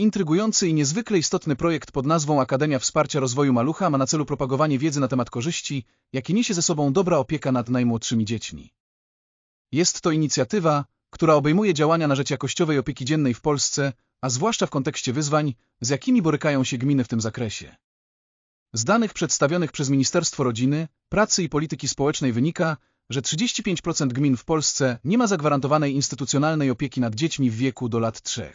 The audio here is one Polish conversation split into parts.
Intrygujący i niezwykle istotny projekt pod nazwą Akademia Wsparcia Rozwoju Malucha ma na celu propagowanie wiedzy na temat korzyści, jakie niesie ze sobą dobra opieka nad najmłodszymi dziećmi. Jest to inicjatywa, która obejmuje działania na rzecz jakościowej opieki dziennej w Polsce, a zwłaszcza w kontekście wyzwań, z jakimi borykają się gminy w tym zakresie. Z danych przedstawionych przez Ministerstwo Rodziny, Pracy i Polityki Społecznej wynika, że 35% gmin w Polsce nie ma zagwarantowanej instytucjonalnej opieki nad dziećmi w wieku do lat 3.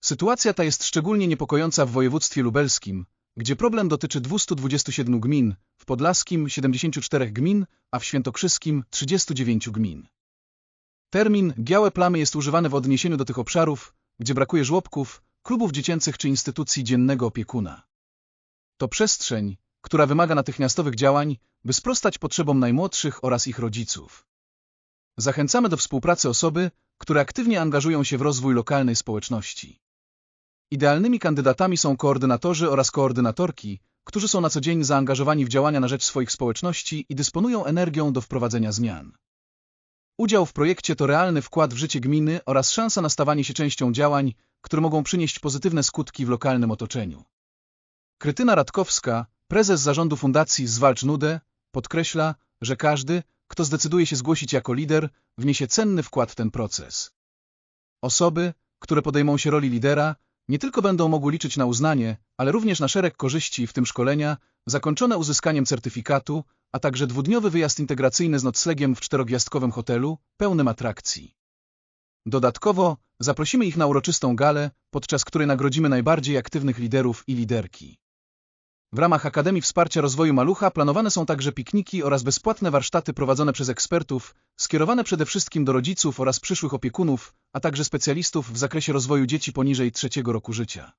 Sytuacja ta jest szczególnie niepokojąca w województwie lubelskim, gdzie problem dotyczy 227 gmin, w podlaskim 74 gmin, a w świętokrzyskim 39 gmin. Termin białe plamy jest używany w odniesieniu do tych obszarów, gdzie brakuje żłobków, klubów dziecięcych czy instytucji dziennego opiekuna. To przestrzeń, która wymaga natychmiastowych działań, by sprostać potrzebom najmłodszych oraz ich rodziców. Zachęcamy do współpracy osoby, które aktywnie angażują się w rozwój lokalnej społeczności. Idealnymi kandydatami są koordynatorzy oraz koordynatorki, którzy są na co dzień zaangażowani w działania na rzecz swoich społeczności i dysponują energią do wprowadzenia zmian. Udział w projekcie to realny wkład w życie gminy oraz szansa na stawanie się częścią działań, które mogą przynieść pozytywne skutki w lokalnym otoczeniu. Krytyna Radkowska, prezes zarządu Fundacji Zwalcz Nudę, podkreśla, że każdy, kto zdecyduje się zgłosić jako lider, wniesie cenny wkład w ten proces. Osoby, które podejmą się roli lidera, nie tylko będą mogły liczyć na uznanie, ale również na szereg korzyści, w tym szkolenia, zakończone uzyskaniem certyfikatu, a także dwudniowy wyjazd integracyjny z noclegiem w czterogwiazdkowym hotelu, pełnym atrakcji. Dodatkowo zaprosimy ich na uroczystą galę, podczas której nagrodzimy najbardziej aktywnych liderów i liderki. W ramach Akademii Wsparcia Rozwoju Malucha planowane są także pikniki oraz bezpłatne warsztaty prowadzone przez ekspertów, skierowane przede wszystkim do rodziców oraz przyszłych opiekunów, a także specjalistów w zakresie rozwoju dzieci poniżej trzeciego roku życia.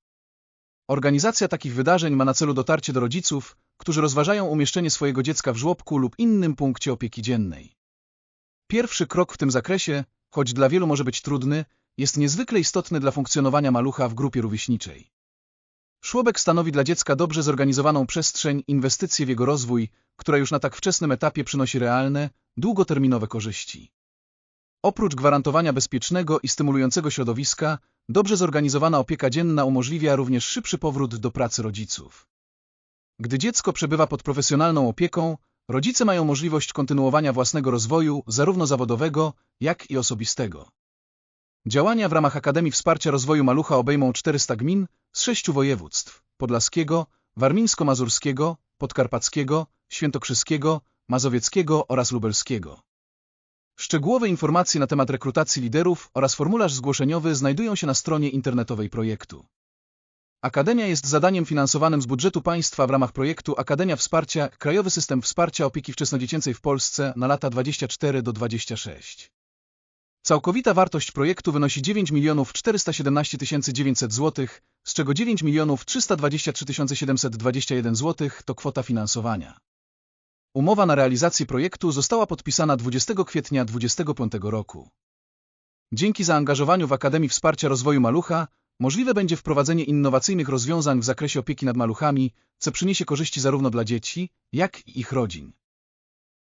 Organizacja takich wydarzeń ma na celu dotarcie do rodziców, którzy rozważają umieszczenie swojego dziecka w żłobku lub innym punkcie opieki dziennej. Pierwszy krok w tym zakresie, choć dla wielu może być trudny, jest niezwykle istotny dla funkcjonowania malucha w grupie rówieśniczej. Żłobek stanowi dla dziecka dobrze zorganizowaną przestrzeń, inwestycję w jego rozwój, która już na tak wczesnym etapie przynosi realne, długoterminowe korzyści. Oprócz gwarantowania bezpiecznego i stymulującego środowiska, dobrze zorganizowana opieka dzienna umożliwia również szybszy powrót do pracy rodziców. Gdy dziecko przebywa pod profesjonalną opieką, rodzice mają możliwość kontynuowania własnego rozwoju, zarówno zawodowego, jak i osobistego. Działania w ramach Akademii Wsparcia Rozwoju Malucha obejmą 400 gmin z sześciu województw podlaskiego, warmińsko-mazurskiego, podkarpackiego, świętokrzyskiego, mazowieckiego oraz lubelskiego. Szczegółowe informacje na temat rekrutacji liderów oraz formularz zgłoszeniowy znajdują się na stronie internetowej projektu. Akademia jest zadaniem finansowanym z budżetu państwa w ramach projektu Akademia Wsparcia Krajowy System Wsparcia Opieki Wczesnodziecięcej w Polsce na lata 24 do 26. Całkowita wartość projektu wynosi 9 417 900 zł, z czego 9 323 721 zł to kwota finansowania. Umowa na realizację projektu została podpisana 20 kwietnia 2025 roku. Dzięki zaangażowaniu w Akademii Wsparcia Rozwoju Malucha możliwe będzie wprowadzenie innowacyjnych rozwiązań w zakresie opieki nad maluchami, co przyniesie korzyści zarówno dla dzieci, jak i ich rodzin.